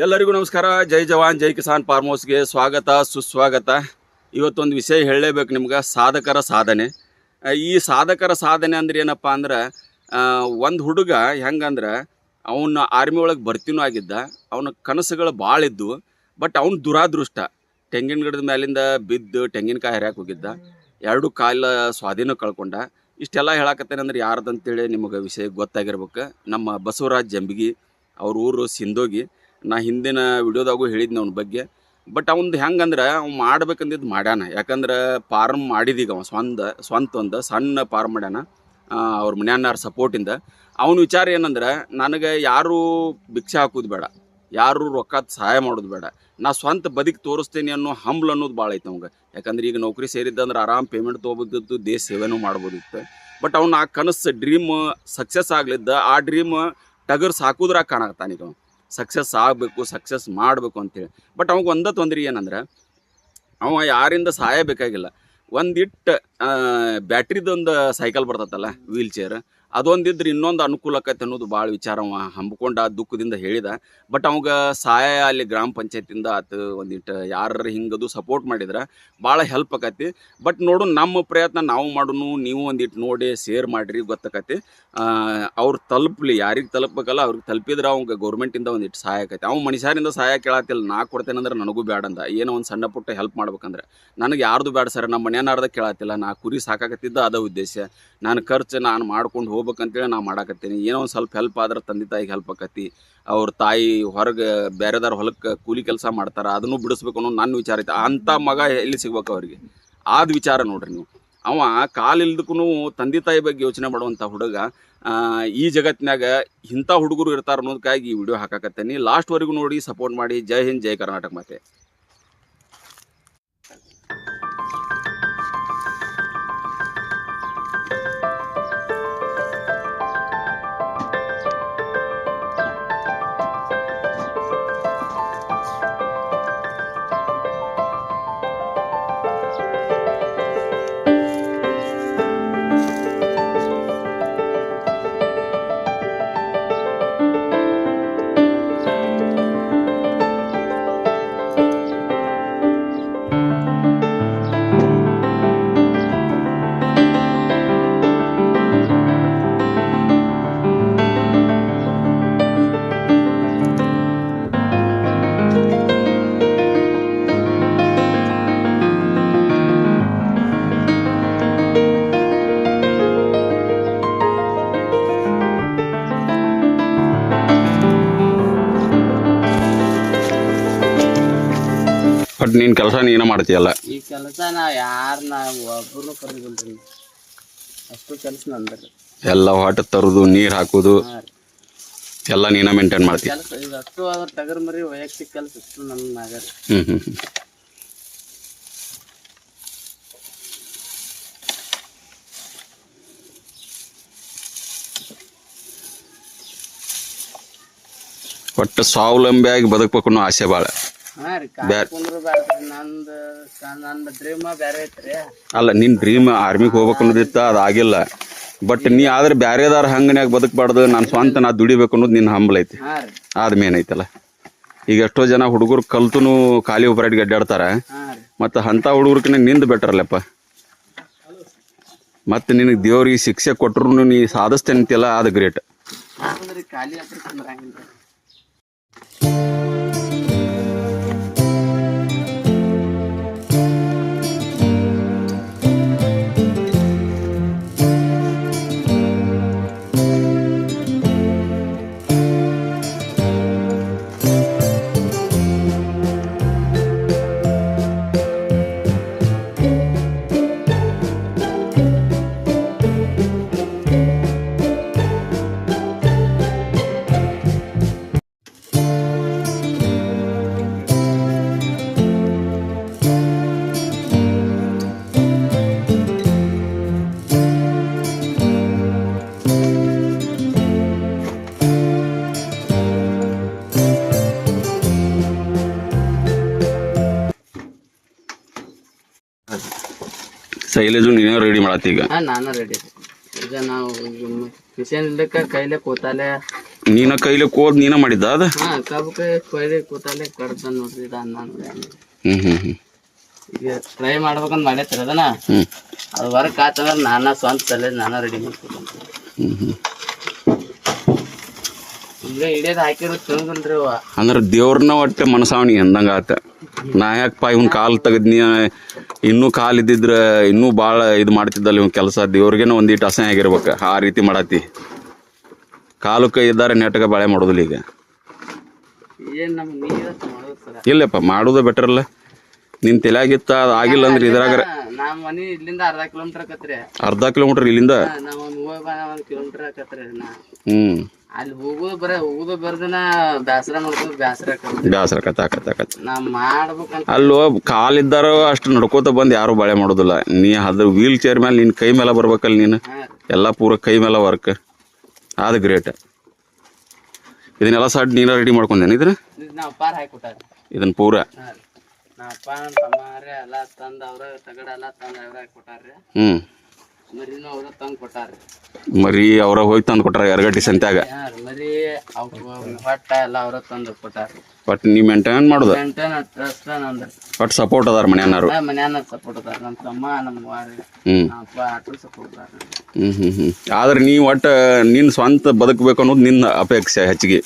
ಎಲ್ಲರಿಗೂ ನಮಸ್ಕಾರ ಜೈ ಜವಾನ್ ಜೈ ಕಿಸಾನ್ ಫಾರ್ಮ್ ಹೌಸ್ಗೆ ಸ್ವಾಗತ ಸುಸ್ವಾಗತ ಇವತ್ತೊಂದು ವಿಷಯ ಹೇಳಲೇಬೇಕು ನಿಮ್ಗೆ ಸಾಧಕರ ಸಾಧನೆ ಈ ಸಾಧಕರ ಸಾಧನೆ ಅಂದ್ರೆ ಏನಪ್ಪ ಅಂದ್ರೆ ಒಂದು ಹುಡುಗ ಹೆಂಗಂದ್ರೆ ಅವನ ಆರ್ಮಿ ಒಳಗೆ ಬರ್ತೀನೂ ಆಗಿದ್ದ ಅವನ ಕನಸುಗಳು ಭಾಳ ಇದ್ದವು ಬಟ್ ಅವ್ನು ದುರಾದೃಷ್ಟ ತೆಂಗಿನ ಗಿಡದ ಮೇಲಿಂದ ಬಿದ್ದು ತೆಂಗಿನಕಾಯಿ ಹರಿಯಾಕೆ ಹೋಗಿದ್ದ ಎರಡು ಕಾಲ ಸ್ವಾಧೀನ ಕಳ್ಕೊಂಡ ಇಷ್ಟೆಲ್ಲ ಹೇಳಕತ್ತೇನೆ ಅಂದ್ರೆ ಅಂತೇಳಿ ನಿಮಗೆ ವಿಷಯ ಗೊತ್ತಾಗಿರ್ಬೇಕು ನಮ್ಮ ಬಸವರಾಜ್ ಜಂಬಿಗಿ ಅವ್ರ ಊರು ಸಿಂಧೋಗಿ ನಾ ಹಿಂದಿನ ವಿಡಿಯೋದಾಗೂ ಹೇಳಿದ್ನಿ ಅವ್ನ ಬಗ್ಗೆ ಬಟ್ ಅವಂದು ಹೆಂಗಂದ್ರೆ ಅವ್ನು ಮಾಡ್ಬೇಕಂದಿದ್ದು ಮಾಡ್ಯಾನ ಯಾಕಂದ್ರೆ ಫಾರ್ಮ್ ಮಾಡಿದೀಗ ಅವ ಸ್ವಂತ ಸ್ವಂತ ಒಂದು ಸಣ್ಣ ಫಾರ್ಮ್ ಮಾಡ್ಯಾನ ಅವ್ರ ಮನೆಯನ್ನಾರ ಸಪೋರ್ಟಿಂದ ಅವನ ವಿಚಾರ ಏನಂದ್ರೆ ನನಗೆ ಯಾರೂ ಭಿಕ್ಷೆ ಹಾಕೋದು ಬೇಡ ಯಾರು ರೊಕ್ಕ ಸಹಾಯ ಮಾಡೋದು ಬೇಡ ನಾ ಸ್ವಂತ ಬದುಕು ತೋರಿಸ್ತೀನಿ ಅನ್ನೋ ಹಂಬ್ಲ್ ಅನ್ನೋದು ಭಾಳ ಐತೆ ಅವ್ಗೆ ಯಾಕಂದ್ರೆ ಈಗ ನೌಕರಿ ಸೇರಿದ್ದಂದ್ರೆ ಆರಾಮ್ ಪೇಮೆಂಟ್ ತೊಗೋಬೋದಿತ್ತು ದೇಶ ಸೇವೆನೂ ಮಾಡ್ಬೋದಿತ್ತು ಬಟ್ ಅವ್ನು ಆ ಕನಸು ಡ್ರೀಮ್ ಸಕ್ಸಸ್ ಆಗ್ಲಿದ್ದ ಆ ಡ್ರೀಮ್ ಟಗರ್ ಸಾಕೋದ್ರಾಗ ಕಾಣಾಗ್ತಾನೀಗ ಅವ್ನು ಸಕ್ಸಸ್ ಆಗಬೇಕು ಸಕ್ಸಸ್ ಮಾಡಬೇಕು ಅಂತೇಳಿ ಬಟ್ ಅವಾಗ ಒಂದ ತೊಂದರೆ ಏನಂದ್ರೆ ಅವ ಯಾರಿಂದ ಸಹಾಯ ಬೇಕಾಗಿಲ್ಲ ಒಂದಿಟ್ಟು ಬ್ಯಾಟ್ರಿದೊಂದು ಸೈಕಲ್ ಬರ್ತೈತಲ್ಲ ವೀಲ್ ಚೇರ್ ಅದೊಂದಿದ್ರೆ ಇನ್ನೊಂದು ಅನುಕೂಲ ಅನ್ನೋದು ಭಾಳ ವಿಚಾರ ಅವ ಹಂಬ್ಕೊಂಡ ದುಃಖದಿಂದ ಹೇಳಿದ ಬಟ್ ಅವಾಗ ಸಹಾಯ ಅಲ್ಲಿ ಗ್ರಾಮ ಪಂಚಾಯತಿಂದ ಆತು ಒಂದಿಟ್ಟು ಯಾರು ಹಿಂಗದು ಸಪೋರ್ಟ್ ಮಾಡಿದ್ರೆ ಭಾಳ ಹೆಲ್ಪ್ ಆಕತಿ ಬಟ್ ನೋಡು ನಮ್ಮ ಪ್ರಯತ್ನ ನಾವು ಮಾಡೋನು ನೀವು ಒಂದಿಟ್ಟು ನೋಡಿ ಸೇರ್ ಮಾಡಿರಿ ಗೊತ್ತಾಕತಿ ಅವ್ರು ತಲುಪಲಿ ಯಾರಿಗೆ ತಲುಪಬೇಕಲ್ಲ ಅವ್ರಿಗೆ ತಲುಪಿದ್ರೆ ಅವಾಗ ಗೌರ್ಮೆಂಟಿಂದ ಒಂದಿಟ್ಟು ಸಹಾಯ ಆಕತಿ ಅವ್ನು ಮನುಷ್ಯರಿಂದ ಸಹಾಯ ಕೇಳತ್ತಿಲ್ಲ ನಾ ಅಂದ್ರೆ ನನಗೂ ಬೇಡಂದ ಏನೋ ಒಂದು ಸಣ್ಣ ಪುಟ್ಟ ಹೆಲ್ಪ್ ಮಾಡ್ಬೇಕಂದ್ರೆ ನನಗೆ ಯಾರ್ದು ಬೇಡ ಸರ್ ನಮ್ಮ ಮನೆಯನ್ನಾರ್ದ ಕೇಳತ್ತಿಲ್ಲ ನಾ ಕುರಿ ಸಾಕಾಕತ್ತಿದ್ದ ಅದ ಉದ್ದೇಶ ನಾನು ಖರ್ಚು ನಾನು ಮಾಡ್ಕೊಂಡು ಹೋಗಿ ಹೋಗ್ಬೇಕಂತೇಳಿ ನಾ ಮಾಡಾಕತ್ತೀನಿ ಏನೋ ಒಂದು ಸ್ವಲ್ಪ ಹೆಲ್ಪ್ ಆದ್ರೆ ತಂದೆ ತಾಯಿಗೆ ಹೆಲ್ಪ್ ಆಕತ್ತಿ ಅವ್ರ ತಾಯಿ ಹೊರಗೆ ಬೇರೆದಾರ ಹೊಲಕ್ಕೆ ಕೂಲಿ ಕೆಲಸ ಮಾಡ್ತಾರೆ ಅದನ್ನು ಬಿಡಿಸ್ಬೇಕು ಅನ್ನೋ ನನ್ನ ವಿಚಾರ ಐತೆ ಅಂಥ ಮಗ ಎಲ್ಲಿ ಸಿಗ್ಬೇಕು ಅವ್ರಿಗೆ ಆದ ವಿಚಾರ ನೋಡ್ರಿ ನೀವು ಅವ ಕಾಲಿಲ್ದಕ್ಕೂ ತಂದೆ ತಾಯಿ ಬಗ್ಗೆ ಯೋಚನೆ ಮಾಡುವಂಥ ಹುಡುಗ ಈ ಜಗತ್ತಿನಾಗ ಇಂಥ ಹುಡುಗರು ಇರ್ತಾರೆ ಅನ್ನೋದಕ್ಕಾಗಿ ಈ ವಿಡಿಯೋ ಹಾಕಾಕತ್ತೇನೆ ಲಾಸ್ಟ್ವರೆಗೂ ನೋಡಿ ಸಪೋರ್ಟ್ ಮಾಡಿ ಜೈ ಹಿಂದ್ ಜೈ ಕರ್ನಾಟಕ ಮಾತೆ ನೀನು ಕೆಲಸ ನೀನೇ ಮಾಡ್ತೀಯಲ್ಲ ಈ ಕೆಲಸ ನಾ ಯಾರು ನಾ ಒಬ್ಬರು ಕರೆದಿಲ್ರಿ ಅಷ್ಟು ಕೆಲಸ ಎಲ್ಲ ಹೊಟ್ಟೆ ತರೋದು ನೀರು ಹಾಕೋದು ಎಲ್ಲ ನೀನೇ ಮೇಂಟೈನ್ ಮಾಡ್ತೀಯ ಕೆಲಸ ಇದು ಅಷ್ಟು ಅದ್ರ ಟಗರ್ ಮರಿ ವೈಯಕ್ತಿಕ ಕೆಲಸ ಇಷ್ಟು ನಮ್ಮ ಒಟ್ಟು ಸ್ವಾವಲಂಬಿಯಾಗಿ ಬದುಕಬೇಕು ಅನ್ನೋ ಆಸೆ ಭಾಳ ಅಲ್ಲ ನಿನ್ ಡ್ರೀಮ್ ಆರ್ಮಿಗೆ ಹೋಗ್ಬೇಕು ಅನ್ನೋದಿತ್ತ ಅದಾಗಿಲ್ಲ ಬಟ್ ನೀ ಆದ್ರೆ ಬ್ಯಾರೆದಾರ ಹಂಗನ್ಯಾಗ ಬದುಕಬಾರ್ದು ನಾನು ಸ್ವಂತ ನಾ ದುಡಿಬೇಕು ಅನ್ನೋದು ನಿನ್ ಹಂಬಲ್ ಐತಿ ಆದ್ ಮೇನ್ ಐತಲ್ಲ ಈಗ ಎಷ್ಟೋ ಜನ ಹುಡುಗರು ಕಲ್ತುನು ಖಾಲಿ ಒಬ್ಬರಾಗಿ ಅಡ್ಡಾಡ್ತಾರ ಮತ್ತೆ ಅಂತ ಹುಡುಗರ್ಕಿನ ನಿಂದ ಬೆಟ್ರಲ್ಲಪ್ಪ ಮತ್ತೆ ನಿನಗೆ ದೇವ್ರಿಗೆ ಶಿಕ್ಷೆ ಕೊಟ್ಟರು ನೀ ಸಾಧಿಸ್ತೇನೆ ಅದು ಗ್ರೇಟ್ ಖಾಲಿ ಶೈಲೇಜು ನೀನೇ ರೆಡಿ ಮಾಡತ್ತ ಈಗ ನಾನು ರೆಡಿ ಈಗ ನಾವು ಕಿಶನ್ ಇಲ್ಲಕ್ಕ ಕೈಲೆ ಕೂತಾಲೆ ನೀನ ಕೈಲೆ ಕೋದ್ ನೀನ ಮಾಡಿದ್ದ ಅದ ಹಾ ಕಬ್ಬಕ್ಕೆ ಕೂತಾಲೆ ಕಡ್ದ ನೋಡ್ರಿ ಇದು ಅನ್ನ ಹ್ಮ್ ಈಗ ಟ್ರೈ ಮಾಡ್ಬೇಕಂತ ಮಾಡ್ಯಾತ್ರ ಅದನ್ನ ಅದು ವರ್ಕ್ ಆತಂದ್ರೆ ನಾನ ಸ್ವಂತ ತಲೆ ನಾನ ರೆಡಿ ಮಾಡ್ತೀನಿ ಹ್ಮ್ ಹ್ಮ್ ಅಂದ್ರೆ ದೇವ್ರನ್ನ ಒಟ್ಟೆ ಮನಸಾವಣಿ ಅಂದಂಗ ಆತ ನಾ ಯಾಕಪ್ಪ ಇವ್ನ ಕಾಲ್ ತೆಗದ್ನಿ ಇನ್ನೂ ಕಾಲ್ ಇದ್ದಿದ್ರ ಇನ್ನೂ ಬಾಳ ಇದು ಮಾಡ್ತಿದ್ದಲ್ಲ ಇವ್ ಕೆಲಸ ದೇವ್ರಿಗೇನ ಒಂದಿಟ್ಟು ಅಸಹ್ಯ ಆಗಿರ್ಬೇಕು ಆ ರೀತಿ ಮಾಡತಿ ಕಾಲು ಕೈ ಇದ್ದಾರೆ ನೆಟ್ಟಗ ಬಾಳೆ ಮಾಡೋದಿಲ್ಲ ಈಗ ಇಲ್ಲಪ್ಪ ಮಾಡೋದು ಬೆಟರ್ ಅಲ್ಲ ನಿನ್ ತಲೆಯಾಗಿತ್ತ ಅದು ಆಗಿಲ್ಲ ಅಂದ್ರೆ ಇದ್ರಾಗ ಅರ್ಧ ಕಿಲೋಮೀಟರ್ ಇಲ್ಲಿಂದ ಹ್ಮ್ ಅಲ್ಲಿ ಹೋಗೋದು ಬರ ಹೋಗೋದು ಬರ್ದನ ಬ್ಯಾಸರ ಮಾಡ್ಕೊಂಡು ಬ್ಯಾಸರ ಬ್ಯಾಸರ ಕತ್ತ ಕತ್ತ ಕತ್ತ ನಾ ಮಾಡ್ಬೇಕಂತ ಅಲ್ಲೋ ಕಾಲಿದ್ದಾರೋ ಅಷ್ಟು ನಡ್ಕೋತ ಬಂದು ಯಾರು ಬಾಳೆ ಮಾಡೋದಿಲ್ಲ ನೀ ಅದ್ರ ವೀಲ್ ಚೇರ್ ಮೇಲೆ ನಿನ್ ಕೈ ಮೇಲೆ ಬರ್ಬೇಕಲ್ಲ ನೀನು ಎಲ್ಲ ಪೂರ ಕೈ ಮೇಲೆ ವರ್ಕ್ ಅದು ಗ್ರೇಟ್ ಇದನ್ನೆಲ್ಲ ಸಡ್ ನೀನ ರೆಡಿ ಮಾಡ್ಕೊಂಡೇನು ಇದ್ರ ಇದನ್ನ ಪೂರ ಹ್ಞೂ ಮರಿ ಅವ್ರ ಹೋಗಿ ತಂದು ಕೊಟ್ಟಾರ ಎರಗಟ್ಟಿ ಸಂತ್ಯಾಗ ಮರಿ ಹೊಟ್ಟ ಎಲ್ಲ ಅವರ ತಂದು ಕೊಟ್ಟಾರ ಬಟ್ ನೀ ಮೇಂಟೈನ್ ಮಾಡುದ ಬಟ್ ಸಪೋರ್ಟ್ ಅದಾರ ಮನ್ಯಾನಾರು ಮನ್ಯಾನ ಸಪೋರ್ಟ್ ಅದಾರ ನಮ್ಮ ತಮ್ಮ ನಮ್ಮ ವಾರಿ ಅಪ್ಪ ಆಟೋ ಸಪೋರ್ಟ್ ಅದಾರ ಹ್ಮ್ ಹ್ಮ್ ಹ್ಮ್ ಆದ್ರೆ ನೀ ಒಟ್ಟ ನಿನ್ನ ಸ್ವಂತ ಬದುಕಬೇಕು ಅನ್ನೋದು ನಿನ್ನ ಅಪೇಕ್ಷೆ ಹೆಚ್ಚಿಗೆ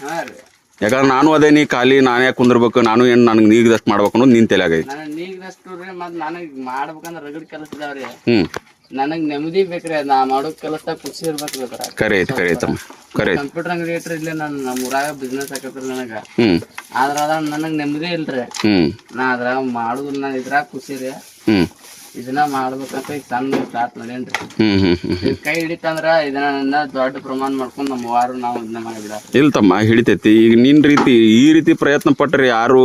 ಯಾಕಂದ್ರೆ ನಾನು ಅದೇ ನೀ ಖಾಲಿ ನಾನೇ ಕುಂದಿರ್ಬೇಕು ನಾನು ಏನು ನನಗೆ ನೀಗದಷ್ಟು ಮಾಡ್ಬೇಕು ಅನ್ನೋದು ನಿನ್ ತಲೆ ಆಗೈತಿ ನೀಗದಷ್ಟು ರೀ ಮತ್ತೆ ನನಗೆ ಮಾಡ್ಬೇಕಂದ್ರೆ ರಗಡ್ ಕೆಲಸ ಇದಾವ್ರಿ ಹ್ಮ್ ನನಗ್ ನೆಮ್ಮದಿ ಬೇಕ್ರಿ ನಾ ಮಾಡೋ ಕೆಲಸ ಖುಷಿ ಇರ್ಬೇಕ್ರಿ ಕಂಪ್ಯೂಟರ್ ಅಂಗಡಿ ಇಟ್ರಿ ಇಲ್ಲೇ ನಾನು ನಮ್ಮ ಊರಾಗ ಬಿಸ್ನೆಸ್ ಹಾಕತ್ರಿ ನನಗ ಆದ್ರ ಅದ ನನಗ್ ನೆಮ್ಮದಿ ಇಲ್ರಿ ಹ್ಮ್ ನಾ ಅದ್ರ ಮಾಡುದ್ ನಾ ಇದ್ರಾಗ ಖುಷಿ ರೀ ಇದನ್ನ ಮಾಡ್ಬೇಕಂತ ಈಗ ಸಣ್ಣ ಸ್ಟಾರ್ಟ್ ಮಾಡೇನ್ರಿ ಹ್ಮ್ ಹ್ಮ್ ಇದ್ ಕೈ ಹಿಡಿತಂದ್ರ ಇದನ್ನ ದೊಡ್ಡ ಪ್ರಮಾಣ ಮಾಡ್ಕೊಂಡ್ ನಮ್ಮ ವಾರು ನಾವು ಇದನ್ನ ಮಾಡಿಬಿಡ ಇಲ್ಲ ತಮ್ಮ ಹಿಡಿತೈತಿ ಈಗ ನಿನ್ ರೀತಿ ಈ ರೀತಿ ಪ್ರಯತ್ನ ಪಟ್ರಿ ಯಾರು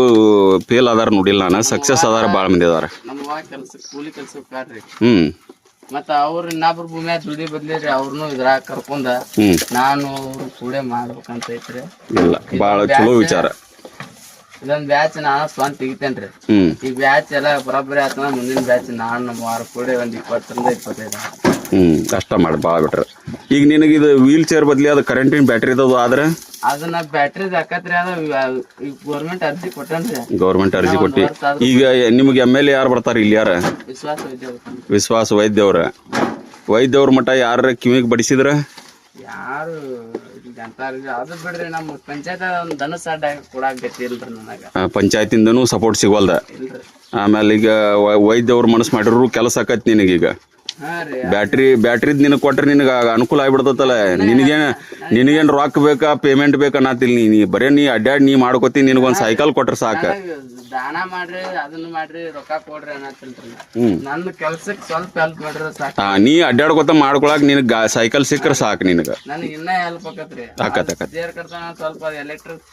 ಫೇಲ್ ಅದಾರ ನೋಡಿಲ್ಲ ನಾನು ಸಕ್ಸಸ್ ಆದಾರ ಬಾಳ ಮಂದಿ ಅದಾರ ನಮ್ಮ ವಾ ಕೆಲಸ ಕೂಲಿ ಕೆಲ್ಸಕ್ಕಾರ್ರಿ ಹ್ಮ್ ಮತ್ತ ಅವ್ರ ಇನ್ನಾಬ್ರ ಭೂಮಿಯ ಜೋಡಿ ಬದ್ಲಿರಿ ಅವ್ರನ್ನು ಇದ್ರಾಗ ಕರ್ಕೊಂಡ ನಾನು ಅವ್ರು ಕೂಡೆ ಮಾಡ್ಬೇಕಂತ ಐತ್ರಿ ಇಲ್ಲ ಬಾಳ ಚಲೋ ವಿಚಾರ ಇದೊಂದ್ ಬ್ಯಾಚ್ ನಾನು ಸ್ವಂತ ತೆಗಿತೇನ್ರಿ ಈ ಬ್ಯಾಚ್ ಎಲ್ಲ ಬರೋಬ್ಬರಿ ಆತನ ಮುಂದಿನ ಬ್ಯಾಚ್ ನಾನು ನಮ್ಮ ವಾರ ಕೂಡೆ ಒಂದ್ ಇಪ್ಪತ್ತರಿಂದ ಇಪ್ಪತ್ತೈದು ಹ್ಮ್ ಕಷ್ಟ ಮಾಡಿ ಭಾಳ ಬಿಟ್ರೆ ಈಗ ನಿನಗೆ ಇದು ವೀಲ್ ಚೇರ್ ಬದ್ಲಿ ಅದು ಕರೆಂಟಿನ ಬ್ಯಾಟ್ರಿ ಅದು ಆದ್ರೆ ಗೌರ್ಮೆಂಟ್ ಅರ್ಜಿ ಕೊಟ್ಟಿ ಈಗ ನಿಮ್ಗೆ ಎಮ್ ಎಲ್ ಎ ಯಾರು ಬರ್ತಾರೆ ಇಲ್ಲಿ ವಿಶ್ವಾಸ ವೈದ್ಯ ಅವ್ರ ಮಠ ಯಾರ ಕಿವಿಗೆ ಬಡಿಸಿದ್ರ ಯಾರು ಅದು ಪಂಚಾಯತ್ ಸಪೋರ್ಟ್ ಸಿಗೋಲ್ದ ಆಮೇಲೆ ಈಗ ವೈದ್ಯ ಅವ್ರ ಮನಸ್ಸು ಮಾಡಿರೋ ಕೆಲಸ ಆಕತ್ ನಿನಗೀಗ ಬ್ಯಾಟ್ರಿ ಬ್ಯಾಟ್ರಿದ್ ನಿನಗೆ ಕೊಟ್ರೆ ನಿನಗೆ ಅನುಕೂಲ ಆಗ್ಬಿಡ್ತಲ್ಲ ನಿನಗೇನು ನಿನಗೇನು ರೊಕ್ಕ ಬೇಕಾ ಪೇಮೆಂಟ್ ಬೇಕಾ ನಾತಿಲ್ ನೀ ನೀ ಬರೇ ನೀ ಅಡ್ಡಾಡಿ ನೀ ಮಾಡ್ಕೋತಿ ನಿನಗೊಂದು ಸೈಕಲ್ ಕೊಟ್ರೆ ಸಾಕು ದಾನ ಮಾಡ್ರಿ ಅದನ್ನ ಮಾಡ್ರಿ ರೊಕ್ಕ ಕೊಡ್ರಿ ಅನ್ನತ್ತಿಲ್ರಿ ನನ್ನ ಕೆಲ್ಸಕ್ಕೆ ಸ್ವಲ್ಪ ಹೆಲ್ಪ್ ಮಾಡ್ರಿ ಸಾಕು ಹಾಂ ನೀ ಅಡ್ಡಾಡ್ಕೊತ ಮಾಡ್ಕೊಳಕ್ ನಿನಗೆ ಸೈಕಲ್ ಸಿಕ್ಕರೆ ಸಾಕು ನಿನಗೆ ನನಗೆ ಇನ್ನೂ ಹೆಲ್ಪ್ ಆಕತ್ರಿ ಆಕತ್ ಆಕತ್ ಸ್ವಲ್ಪ ಎಲೆಕ್ಟ್ರಿಕ್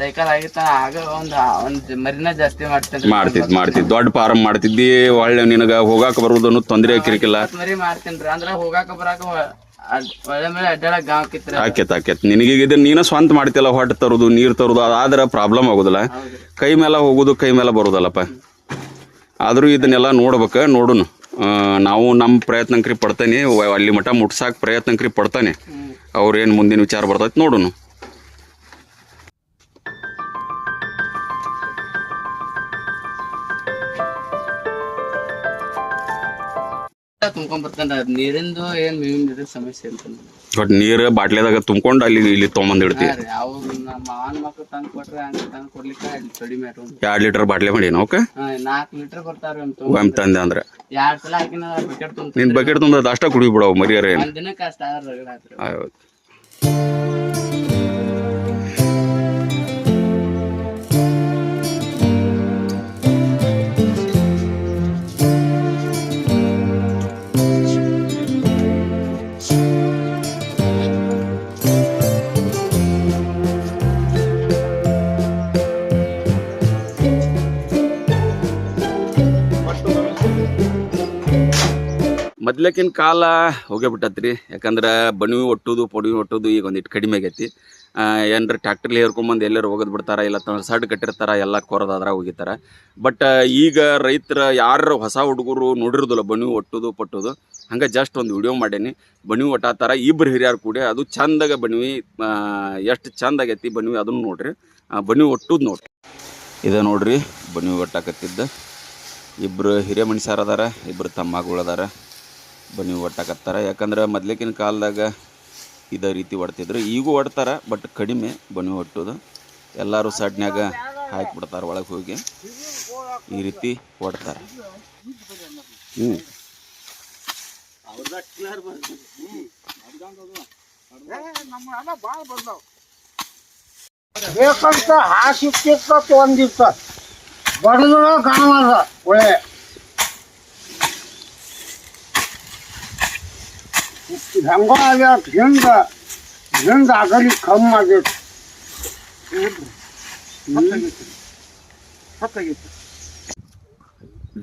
ಸೈಕಲ್ ಆಗಿತ್ತ ಆಗ ಒಂದ್ ಒಂದ್ ಮರಿನ ಜಾಸ್ತಿ ಮಾಡ್ತಿದ್ ಮಾಡ್ತಿದ್ ಮಾಡ್ತಿದ್ ದೊಡ್ಡ ಫಾರಂ ಮಾಡ್ತಿದ್ದಿ ಒಳ್ಳೆ ನಿನಗ ಹೋಗಾಕ ಬರುದನ್ನು ತೊಂದರೆ ಆಕಿರಿಕಿಲ್ಲ ಮರಿ ಮಾಡ್ತೀನಿ ಅಂದ್ರ ಹೋಗಾಕ ಬರಾಕ ಆಕೇತ್ ಆಕೇತ್ ನಿನಗೀಗ ಇದ ನೀನ ಸ್ವಂತ ಮಾಡ್ತಿಲ್ಲ ಹೊಟ್ಟೆ ತರುದು ನೀರ್ ತರುದು ಅದಾದ್ರೆ ಪ್ರಾಬ್ಲಮ್ ಆಗುದಿಲ್ಲ ಕೈ ಮೇಲೆ ಹೋಗುದು ಕೈ ಮೇಲೆ ಬರುದಲ್ಲಪ್ಪ ಆದ್ರೂ ಇದನ್ನೆಲ್ಲ ನೋಡ್ಬೇಕ ನೋಡುನು ನಾವು ನಮ್ಮ ಪ್ರಯತ್ನಕ್ರಿ ಪಡ್ತಾನೆ ಅಲ್ಲಿ ಮಠ ಮುಟ್ಸಾಕ ಪ್ರಯತ್ನಕ್ರಿ ಪಡ್ತಾನೆ ಅವ್ರೇನು ಮುಂದಿನ ವಿಚಾರ ಬರ್ತೈತಿ ನೋಡುನು ತುಂಬ್ಕೊಂಡ್ ಬರ್ತಾನ ನೀರಿಂದು ಏನ್ ಮೇವಿನ ಸಮಸ್ಯೆ ಅಂತ ಬಟ್ ನೀರ್ ಬಾಟ್ಲೆದಾಗ ತುಂಬ್ಕೊಂಡು ಅಲ್ಲಿ ಇಲ್ಲಿ ತೊಗೊಂಬಂದ್ ಇಡ್ತೀವಿ ಅವ್ರು ನಮ್ಮ ಆನ್ ಮಕ್ಳು ತಂದ್ ಕೊಟ್ರೆ ಹಂಗ ತಂದ್ ಕೊಡ್ಲಿಕ್ಕ ಇಲ್ಲಿ ಕಡಿಮೆ ಎರಡ್ ಲೀಟರ್ ಬಾಟ್ಲೆ ಮಾಡೀನಿ ಓಕೆ ನಾಲ್ಕು ಲೀಟರ್ ಕೊಡ್ತಾರ ಒಮ್ಮೆ ತಂದೆ ಅಂದ್ರೆ ಎರಡ್ ಸಲ ಹಾಕಿನ ಬಕೆಟ್ ತುಂಬ ನಿನ್ ಬಕೆಟ್ ತುಂಬ ಅಷ್ಟ ಕುಡಿ ಬಿಡವು ಮರಿಯರ ಏನು ದಿನಕ್ಕೆ ಅಷ್ಟ ರಗಡ ಮೊದ್ಲಕಿನ ಕಾಲ ಹೋಗೇ ಬಿಟ್ಟತ್ರಿ ಯಾಕಂದ್ರೆ ಬಣವಿ ಒಟ್ಟುದು ಪೊಡವಿ ಒಟ್ಟೋದು ಈಗ ಒಂದಿಟ್ಟು ಕಡಿಮೆ ಆಗೈತಿ ಏನರ ಟ್ಯಾಕ್ಟ್ರಲ್ಲಿ ಹೇರ್ಕೊಂಬಂದು ಎಲ್ಲರೂ ಹೋಗೋದು ಬಿಡ್ತಾರ ಇಲ್ಲ ತಮ್ಮ ಸಡ್ ಕಟ್ಟಿರ್ತಾರೆ ಎಲ್ಲ ಕೊರದಾದ್ರೆ ಹೋಗಿತಾರ ಬಟ್ ಈಗ ರೈತರ ಯಾರು ಹೊಸ ಹುಡುಗರು ನೋಡಿರೋದಿಲ್ಲ ಬಣವಿ ಒಟ್ಟೋದು ಪಟ್ಟೋದು ಹಂಗೆ ಜಸ್ಟ್ ಒಂದು ವಿಡಿಯೋ ಮಾಡೇನಿ ಬಣವಿ ಒಟ್ಟಾತಾರ ಇಬ್ಬರು ಹಿರಿಯರು ಕೂಡಿ ಅದು ಚಂದಾಗ ಬಣವಿ ಎಷ್ಟು ಚಂದ ಆಗೈತಿ ಬಣವಿ ಅದನ್ನು ನೋಡ್ರಿ ಬಣವಿ ಒಟ್ಟೋದು ನೋಡ್ರಿ ಇದು ನೋಡ್ರಿ ಬಣವಿ ಒಟ್ಟಾಕತ್ತಿದ್ದ ಇಬ್ಬರು ಹಿರಿಯ ಮನುಷ್ಯರದಾರ ಅದಾರ ಇಬ್ಬರು ತಮ್ಮಗಳದಾರ ಬನ್ನಿ ಒಟ್ಟಾಕತ್ತಾರ ಯಾಕಂದ್ರೆ ಮೊದ್ಲಿಕಿನ ಕಾಲದಾಗ ಇದೇ ರೀತಿ ಒಡ್ತಿದ್ರು ಈಗೂ ಒಡ್ತಾರ ಬಟ್ ಕಡಿಮೆ ಬನ್ನಿ ಒಟ್ಟುದು ಎಲ್ಲರೂ ಸಡ್ನ್ಯಾಗ ಹಾಕಿಬಿಡ್ತಾರೆ ಒಳಗೆ ಹೋಗಿ ಈ ರೀತಿ ಒಡ್ತಾರೆ ಹ್ಞೂ ಬೇಕಂತ ಹಾಸಿಟ್ಟಿರ್ತತ್ತು ಒಂದಿರ್ತದೆ ಬಡದ್ರು ಒಳ್ಳೆ ಡಾಗಿ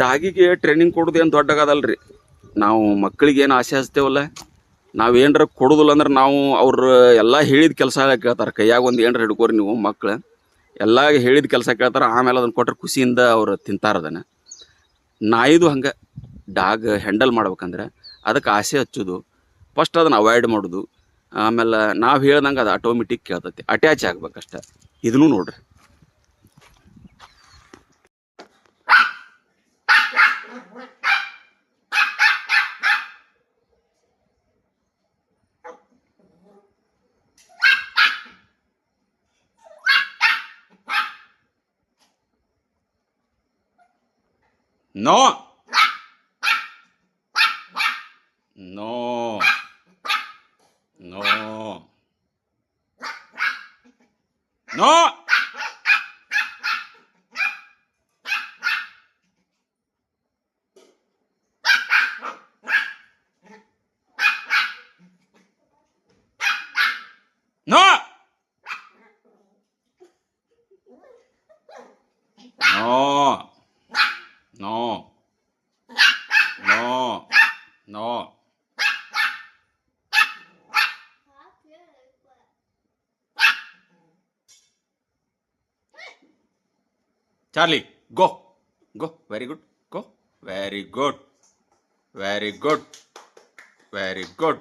ಡಾಗಿಗೆ ಟ್ರೈನಿಂಗ್ ಕೊಡೋದು ಏನು ದೊಡ್ಡಗಾದಲ್ರಿ ನಾವು ಮಕ್ಕಳಿಗೆ ಏನು ಆಸೆ ಹಚ್ತೇವಲ್ಲ ನಾವೇನರ ಕೊಡೋದಿಲ್ಲ ಅಂದ್ರೆ ನಾವು ಅವ್ರು ಎಲ್ಲ ಹೇಳಿದ ಕೆಲಸ ಕೇಳ್ತಾರೆ ಕೈಯಾಗ ಒಂದು ಏನರ ಹಿಡ್ಕೋರಿ ನೀವು ಮಕ್ಕಳು ಎಲ್ಲ ಹೇಳಿದ ಕೆಲಸ ಕೇಳ್ತಾರೆ ಆಮೇಲೆ ಅದನ್ನು ಕೊಟ್ಟರೆ ಖುಷಿಯಿಂದ ಅವ್ರು ತಿಂತಾರೆ ಅದನ್ನು ನಾಯಿದು ಹಂಗೆ ಡಾಗ್ ಹ್ಯಾಂಡಲ್ ಮಾಡ್ಬೇಕಂದ್ರೆ ಅದಕ್ಕೆ ಆಸೆ ಹಚ್ಚೋದು ಫಸ್ಟ್ ಅದನ್ನ ಅವಾಯ್ಡ್ ಮಾಡೋದು ಆಮೇಲೆ ನಾವು ಹೇಳ್ದಂಗೆ ಅದು ಆಟೋಮೆಟಿಕ್ ಕೇಳ್ತೈತಿ ಅಟ್ಯಾಚ್ ಆಗ್ಬೇಕಷ್ಟೆ ಇದನ್ನು ನೋಡ್ರಿ No. No! No! No! Charlie, go. Go. Very good. Go. Very good. Very good. Very good.